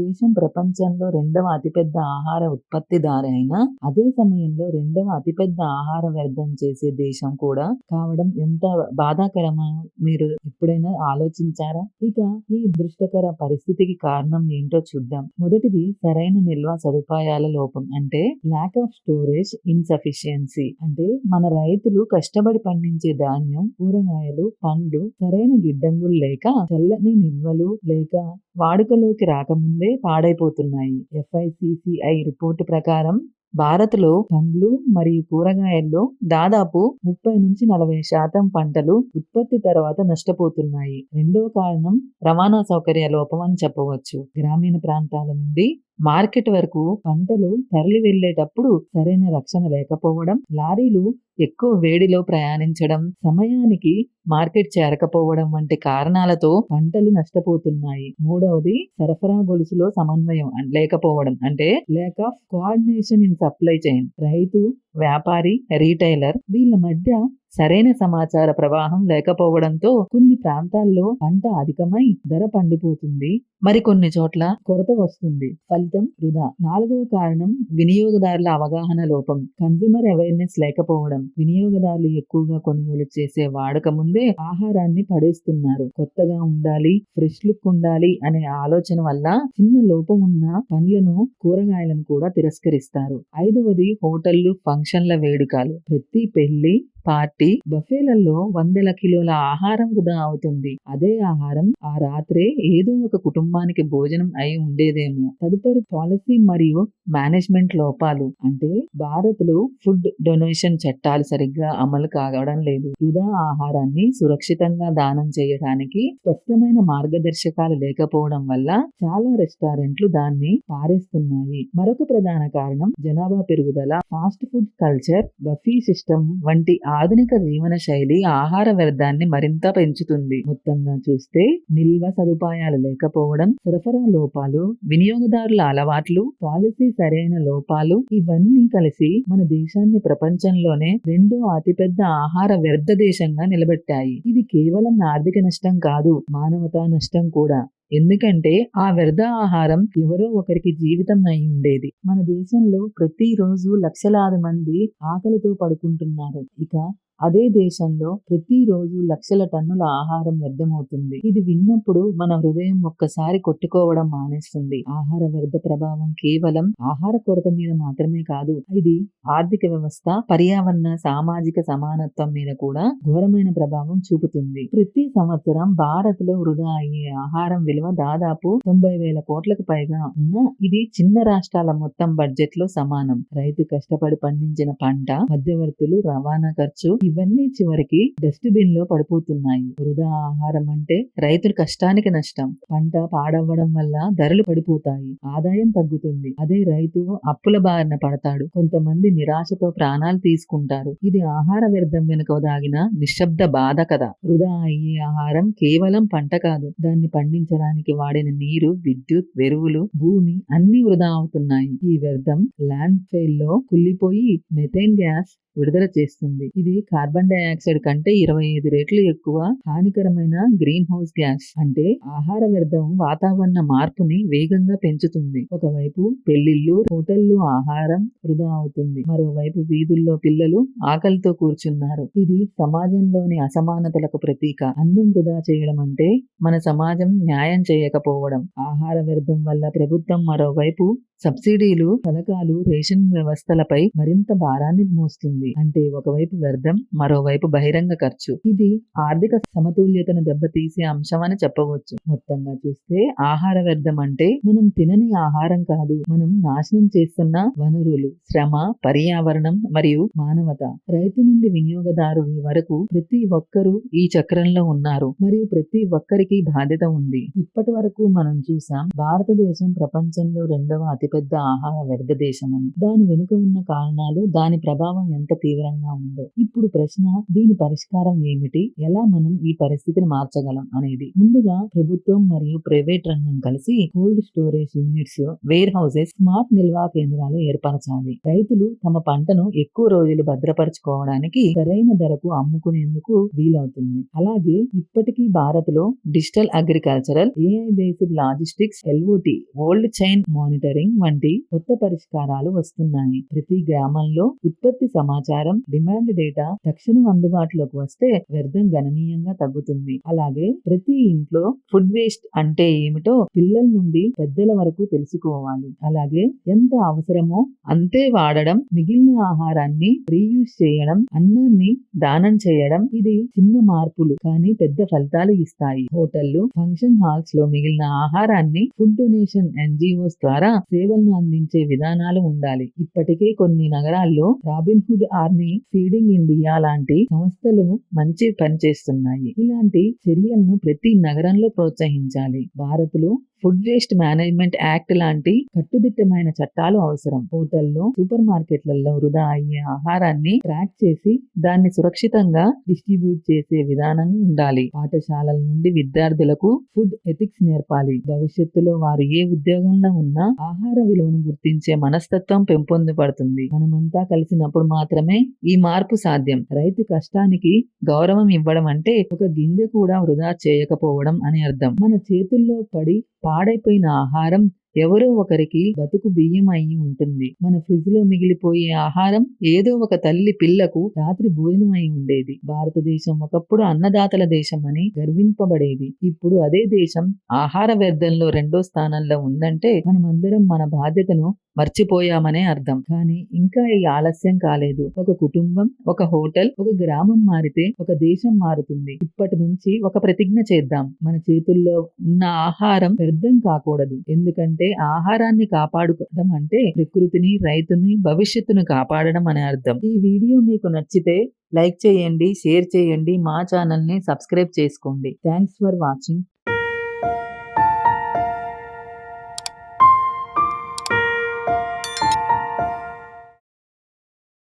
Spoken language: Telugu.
దేశం ప్రపంచంలో రెండవ అతిపెద్ద ఆహార ఉత్పత్తిదారు అయినా అదే సమయంలో రెండవ అతిపెద్ద ఆహార వ్యర్థం చేసే దేశం కూడా కావడం ఎంత బాధాకరమా? మీరు ఎప్పుడైనా ఆలోచించారా? ఇక ఈ దృష్టకర పరిస్థితికి కారణం ఏంటో చూద్దాం. మొదటిది సరైన నిల్వ సదుపాయాల లోపం అంటే లాక్ ఆఫ్ స్టోరేజ్ ఇన్సఫిషియన్సీ అంటే మన రైతులు కష్టపడి పండించే ధాన్యం కూరగాయలు పండ్లు సరైన గిడ్డంగులు లేక చల్లని నిల్వలు లేక వాడుకలోకి రాకముందే పాడైపోతున్నాయి. ఎఫ్ఐసిసిఐ రిపోర్టు ప్రకారం భారత్లో పండ్లు మరియు కూరగాయల్లో దాదాపు ముప్పై నుంచి నలభై శాతం పంటలు ఉత్పత్తి తర్వాత నష్టపోతున్నాయి. రెండవ కారణం రవాణా సౌకర్య లోపం అని చెప్పవచ్చు. గ్రామీణ ప్రాంతాల నుండి మార్కెట్ వరకు పంటలు తరలి వెళ్ళేటప్పుడు సరైన రక్షణ లేకపోవడం లారీలు ఎక్కువ వేడిలో ప్రయాణించడం సమయానికి మార్కెట్ చేరకపోవడం వంటి కారణాలతో పంటలు నష్టపోతున్నాయి. మూడవది సరఫరా గొలుసులో సమన్వయం లేకపోవడం అంటే లేక of coordination in supply chain రైతు వ్యాపారి రీటైలర్ వీళ్ళ మధ్య సరైన సమాచార ప్రవాహం లేకపోవడంతో కొన్ని ప్రాంతాల్లో పంట అధికమై ధర పండిపోతుంది. మరికొన్ని చోట్ల కొరత వస్తుంది. ఫలితం వృధా. నాలుగవ కారణం వినియోగదారుల అవగాహన లోపం. కన్స్యూమర్ అవేర్నెస్ లేకపోవడం. వినియోగదారులు ఎక్కువగా కొనుగోలు చేసే వాడక ముందే ఆహారాన్ని పడేస్తున్నారు. కొత్తగా ఉండాలి ఫ్రెష్ లుక్ ఉండాలి అనే ఆలోచన వల్ల చిన్న లోపం ఉన్న పండ్లను కూరగాయలను కూడా తిరస్కరిస్తారు. ఐదవది హోటళ్ళు ఫంక్షన్ల వేడుకలు. ప్రతి పెళ్ళి పార్టీ బఫేలలో వందల కిలోల ఆహారం వృధా అవుతుంది. అదే ఆహారం ఆ రాత్రే ఏదో ఒక కుటుంబానికి భోజనం అయి ఉండేదేమో. తదుపరి పాలసీ మరియు మేనేజ్మెంట్ లోపాలు. అంటే భారత్లో ఫుడ్ డొనేషన్ చట్టాలు సరిగ్గా అమలు కావడం లేదు. వృధా ఆహారాన్ని సురక్షితంగా దానం చేయడానికి స్పష్టమైన మార్గదర్శకాలు లేకపోవడం వల్ల చాలా రెస్టారెంట్లు దాన్ని పారేస్తున్నాయి. మరొక ప్రధాన కారణం జనాభా పెరుగుదల fast food culture buffet system వంటి ఆధునిక జీవన శైలి ఆహార వ్యర్థాన్ని మరింత పెంచుతుంది. మొత్తంగా చూస్తే నిల్వ సదుపాయాలు లేకపోవడం సరఫరా లోపాలు వినియోగదారుల అలవాట్లు పాలసీ సరైన లోపాలు ఇవన్నీ కలిసి మన దేశాన్ని ప్రపంచంలోనే రెండో అతిపెద్ద ఆహార వ్యర్థ దేశంగా నిలబెట్టాయి. ఇది కేవలం ఆర్థిక నష్టం కాదు మానవతా నష్టం కూడా. ఎందుకంటే ఆ వ్యర్థ ఆహారం ఎవరో ఒకరికి జీవితం అయి ఉండేది. మన దేశంలో ప్రతిరోజు లక్షలాది మంది ఆకలితో పడుకుంటున్నారు. ఇక అదే దేశంలో ప్రతిరోజు లక్షల టన్నుల ఆహారం వ్యర్థమవుతుంది. ఇది విన్నప్పుడు మన హృదయం ఒక్కసారి కొట్టుకోవడం మానేస్తుంది. ఆహార వ్యర్థ ప్రభావం కేవలం ఆహార కొరత మీద మాత్రమే కాదు ఇది ఆర్థిక వ్యవస్థ పర్యావరణ సామాజిక సమానత్వం మీద కూడా ఘోరమైన ప్రభావం చూపుతుంది. ప్రతి సంవత్సరం భారత్లో వృధా అయ్యే ఆహారం విలువ దాదాపు తొంభై వేల కోట్లకు పైగా ఉన్న ఇది చిన్న రాష్ట్రాల మొత్తం బడ్జెట్లో సమానం. రైతు కష్టపడి పండించిన పంట మధ్యవర్తులు రవాణా ఖర్చు ఇవన్నీ చివరికి డస్ట్ బిన్లో పడిపోతున్నాయి. వృధా ఆహారం అంటే రైతుల కష్టానికి నష్టం. పంట పాడవ్వడం వల్ల ధరలు పడిపోతాయి. ఆదాయం తగ్గుతుంది. అదే రైతు అప్పుల బారిన పడతాడు. కొంతమంది నిరాశతో ప్రాణాలు తీసుకుంటారు. ఇది ఆహార వ్యర్థం వెనుక దాగిన నిశ్శబ్ద బాధ కదా. వృధా అయ్యే ఆహారం కేవలం పంట కాదు. దాన్ని పండించడానికి వాడిన నీరు విద్యుత్ ఎరువులు భూమి అన్ని వృధా అవుతున్నాయి. ఈ వ్యర్థం ల్యాండ్ ఫెయిల్లో కుళ్ళిపోయి మెథైన్ గ్యాస్ విడుదల చేస్తుంది. ఇది కార్బన్ డైఆక్సైడ్ కంటే ఇరవై ఐదు రెట్లు ఎక్కువ హానికరమైన గ్రీన్ హౌస్ గ్యాస్. అంటే ఆహార వ్యర్థం వాతావరణ మార్పుని వేగంగా పెంచుతుంది. ఒకవైపు పెళ్ళిళ్ళు హోటళ్ళు ఆహారం వృధా అవుతుంది. మరోవైపు వీధుల్లో పిల్లలు ఆకలితో కూర్చున్నారు. ఇది సమాజంలోని అసమానతలకు ప్రతీక. అన్నం వృధా చేయడం అంటే మన సమాజం న్యాయం చేయకపోవడం. ఆహార వ్యర్థం వల్ల ప్రభుత్వం మరోవైపు సబ్సిడీలు పథకాలు రేషన్ వ్యవస్థలపై మరింత భారాన్ని మోస్తుంది. అంటే ఒకవైపు వ్యర్థం మరోవైపు బహిరంగ ఖర్చు. ఇది ఆర్థిక సమతుల్యతను దెబ్బతీసే అంశం అని చెప్పవచ్చు. మొత్తంగా చూస్తే ఆహార వ్యర్థం అంటే మనం తినని ఆహారం కాదు. మనం నాశనం చేస్తున్న వనరులు శ్రమ పర్యావరణం మరియు మానవత. రైతు నుండి వినియోగదారు వరకు ప్రతి ఒక్కరూ ఈ చక్రంలో ఉన్నారు. మరియు ప్రతి ఒక్కరికి బాధ్యత ఉంది. ఇప్పటి వరకు మనం చూసాం భారతదేశం ప్రపంచంలో రెండవ అతిపెద్ద ఆహార వ్యర్థ దేశం అని. దాని వెనుక ఉన్న కారణాలు దాని ప్రభావం ఎంత ఎంత తీవ్రంగా ఉందో. ఇప్పుడు ప్రశ్న దీని పరిష్కారం ఏమిటి? ఎలా మనం ఈ పరిస్థితిని మార్చగలం అనేది. ముందుగా ప్రభుత్వం మరియు ప్రైవేట్ రంగం కలిసి cold storage units warehouses smart నిల్వా కేంద్రాలు ఏర్పరచాలి. రైతులు తమ పంటను ఎక్కువ రోజులు భద్రపరచుకోవడానికి సరైన ధరకు అమ్ముకునేందుకు వీలవుతుంది. అలాగే ఇప్పటికీ భారత్లో digital agricultural AI based logistics IoT cold chain monitoring వంటి కొత్త పరిష్కారాలు వస్తున్నాయి. ప్రతి గ్రామంలో ఉత్పత్తి సమాచారం సమాచారం డిమాండ్ డేటా తక్షణం అందుబాటులోకి వస్తే వ్యర్థం గణనీయంగా తగ్గుతుంది. అలాగే ప్రతి ఇంట్లో ఫుడ్ వేస్ట్ అంటే ఏమిటో పిల్లల నుండి పెద్దల వరకు తెలుసుకోవాలి. అలాగే ఎంత అవసరమో అంతే వాడడం మిగిలిన ఆహారాన్ని రీయూజ్ చేయడం అన్నాన్ని దానం చేయడం ఇది చిన్న మార్పులు కానీ పెద్ద ఫలితాలు ఇస్తాయి. హోటళ్ళు ఫంక్షన్ హాల్స్లో మిగిలిన ఆహారాన్ని ఫుడ్ డొనేషన్ ఎన్జిఓస్ ద్వారా సేవలను అందించే విధానాలు ఉండాలి. ఇప్పటికే కొన్ని నగరాల్లో రాబిన్హుడ్ ఆర్మీ ఫీడింగ్ ఇండియా లాంటి సంస్థలు మంచి పనిచేస్తున్నాయి ఇలాంటి చర్యలను ప్రతి నగరంలో ప్రోత్సహించాలి. భారత్లో ఫుడ్ వేస్ట్ మేనేజ్మెంట్ యాక్ట్ లాంటి కట్టుదిట్టమైన చట్టాలు అవసరం. హోటల్లో సూపర్ మార్కెట్లలో వృధా అయ్యే ఆహారాన్ని ట్రాక్ చేసి దాన్ని సురక్షితంగా డిస్ట్రిబ్యూట్ చేసే విధానం ఉండాలి. పాఠశాలల నుండి విద్యార్థులకు ఫుడ్ ఎథిక్స్ నేర్పాలి. భవిష్యత్తులో వారు ఏ ఉద్యోగంలో ఉన్నా ఆహార విలువను గుర్తించే మనస్తత్వం పెంపొందపడుతుంది. మనమంతా కలిసినప్పుడు మాత్రమే ఈ మార్పు సాధ్యం. రైతు కష్టానికి గౌరవం ఇవ్వడం అంటే ఒక గింజ కూడా వృధా చేయకపోవడం అని అర్థం. మన చేతుల్లో పడి పాడైపోయిన ఆహారం ఎవరో ఒకరికి బతుకు బియ్యం అయి ఉంటుంది. మన ఫ్రిడ్జ్లో మిగిలిపోయే ఆహారం ఏదో ఒక తల్లి పిల్లకు రాత్రి భోజనం అయి ఉండేది. భారతదేశం ఒకప్పుడు అన్నదాతల దేశం అని గర్వింపబడేది. ఇప్పుడు అదే దేశం ఆహార వ్యర్థంలో రెండో స్థానంలో ఉందంటే మనమందరం మన బాధ్యతను మర్చిపోయామనే అర్థం. కానీ ఇంకా ఈ ఆలస్యం కాలేదు. ఒక కుటుంబం ఒక హోటల్ ఒక గ్రామం మారితే ఒక దేశం మారుతుంది. ఇప్పటి నుంచి ఒక ప్రతిజ్ఞ చేద్దాం. మన చేతుల్లో ఉన్న ఆహారం వ్యర్థం కాకూడదు. ఎందుకంటే ఆహారాన్ని కాపాడుకోవడం అంటే ప్రకృతిని రైతుని భవిష్యత్తును కాపాడడం అనే అర్థం. ఈ వీడియో మీకు నచ్చితే లైక్ చేయండి షేర్ చేయండి మా ఛానల్ని సబ్స్క్రైబ్ చేసుకోండి. Thanks for watching.